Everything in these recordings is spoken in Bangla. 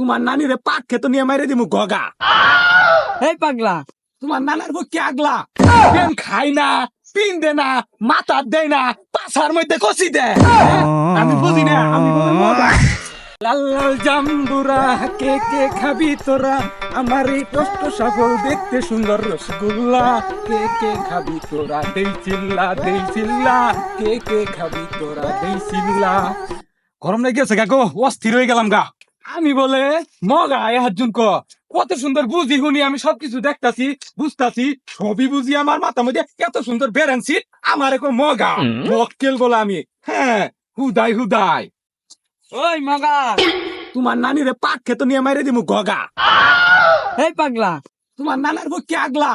তোমার নানিরে পাক খেতে নিয়ে মাইরে দিমু গগা। এই পাগলা তোমার নানার বুক আগলা। পেন খাই না পিন দে না মাথা দেয় না পাছার মধ্যে কষি দে। আমি বুঝি না আমি লাল লাল জাম্বুরা কে কে খাবি তোরা? আমার এই কষ্ট সফল দেখতে সুন্দর রসগোল্লা। কে কে খাবি তোরা? দেই চিল্লা দেই চিল্লা। কে কে খাবি তোরা? দেই চিল্লা। গরম লেগে গেছে গা গো অস্থির হয়ে গেলাম গা। আমি বলে মগা এ হাজুন ক। কত সুন্দর বুঝি শুনি আমি সবকিছু দেখতাছি বুঝতাছি। সবই বুঝি আমার মাথা মধ্যে। এত সুন্দর বেরেন্সি আমার এখন মগা মক্কেল বলে আমি। হ্যাঁ হুদাই হুদাই ওই মগা তোমার নানিরে পাক খেতে নিয়ে মাইরে দিমু গগা। এই পাগলা তোমার নানার বুক কে আগলা?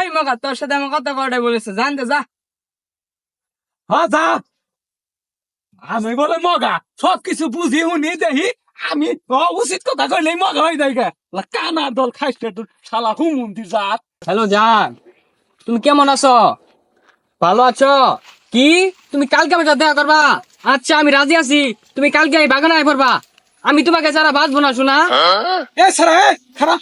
এই মগা তোর সাথে আমার কথা কটাই বলেছে। জানতে যা। হ্যাঁ যা। আমি বলে মগা সবকিছু বুঝি শুনি দেখি। আমি উচিত কথা কইলে মগা হয়ে গে। কানা দল খাইছে তোর শালা হুমুন্দি জাত। হ্যালো জান। তুমি কেমন আছো? ভালো আছো? কি? তুমি কালকে আমার সাথে দেখা করবা? আচ্ছা আমি রাজি আছি। তুমি কালকে এই বাগানে আয় পড়বা। আমি তোমাকে ছাড়া বাঁচবো না? শোনা এ সারা এ খারাপ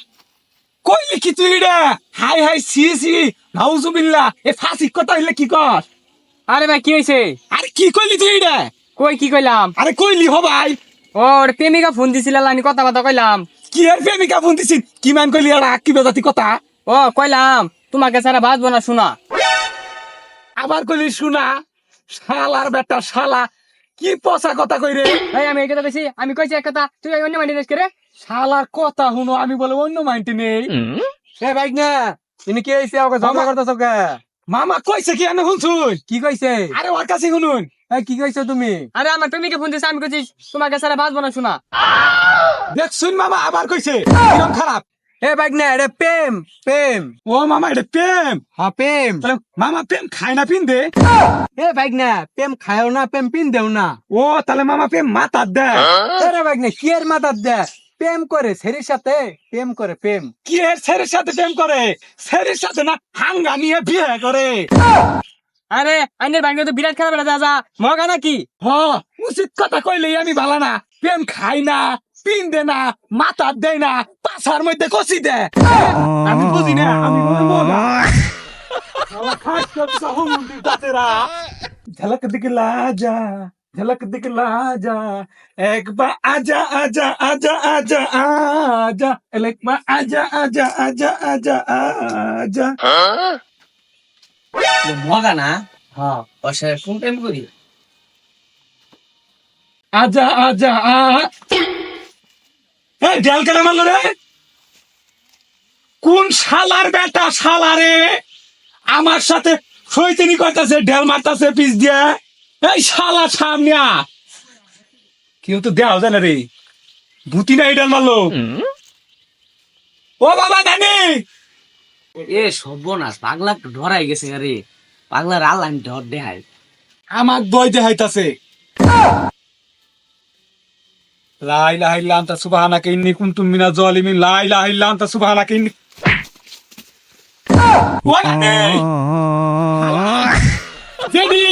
কইলি কি তুই রে? হাই হাই সি সি নাউজুবিল্লাহ এ ফাসি কথা হইলে কি কর? আরে ভাই কি হয়েছে আরে কি কইলি তুই রে? কই কি কইলাম? আরে কইলি হ ভাই ও ওর প্রেমিকা ফোন দিছিল আমি কথা বার্তা কইলাম। কি এর প্রেমিকা ফোন দিছিস? কি মান কইলি আর কি বেজাতি কথা? ও কইলাম তোমাকে ছাড়া বাঁচবো না শোনা। আবার কইলি শুনা শালার বেটা শালা কি পচা কথা কই রে? এই আমি এই কথা কইছি আমি কইছি এক কথা তুই অন্য মাইন্ড দেশ করে শালার কথা শুনো আমি বলে অন্য মাইন্ডে নেই। এ বাইক না তুমি কি হইছে ওকে ঝগড়া করতেছ কে? মামা কইছে কি এনে শুনছুন কি কইছে? আরে ওর কাছে শুনুন। কি কইছো তুমি? আরে আমার প্রেমিকা ফোন দিছে আমি কইছি তোমাকে ছাড়া বাঁচবো না শোনা দেখছুন মামা আবার কইছে। কিরম খারাপ? এ বাইক না এটা প্রেম প্রেম। ও মামা এটা প্রেম। হ্যাঁ প্রেম। মামা প্রেম খায় না পিন দে। এ বাইক না প্রেম খায়ও না প্রেম পিন দেও না। ও তাহলে মামা প্রেম মাতার দেয় আরে বাইক না কি এর দে? প্রেম করে ছেলের সাথে প্রেম করে প্রেম। কি এর ছেলের সাথে প্রেম করে? ছেলের সাথে না হাঙ্গা নিয়ে বিয়ে করে। আরে আইনের ব্যাংকে তো বিরাট খারাপ যা যা। মগা নাকি? হ উচিত কথা কইলেই আমি ভালো না। প্রেম খাই না পিন দে না মাথার দেয় না পাছার মধ্যে কষি দে। আমি বুঝি না আমি। ঝলক দিখলা যা ঝলক দিখলা যা একবার আজা আজা আজা আজা আজা। একবার আজা আজা আজা আজা আজা। মগা না? হ্যাঁ। ওর সাথে কোন প্রেম করি? আজা আজা আ। এই ঢেল কেন মারলো রে। কোন শালার বেটা শালারে আমার সাথে সৈতিনি করতেছে ঢেল মারতেছে পিস দিয়ে। এই শালা সামনে। কেউ তো দেওয়া যায় না রে। ভূতি না এই ঢেল মারলো ও বাবা নানি এ সর্বনাশ পাগলা ধরাই গেছে আরে পাগলার আল আমি ধর দেখাই আমার দই দেখাইতাছে। লা ইলাহা লান্তা আনতা সুবহানাকা ইন্নী কুনতু মিনাজ জালিমিন। লা ইলাহা ইল্লা আনতা সুবহানাকা ইন্নী নানি জেডি!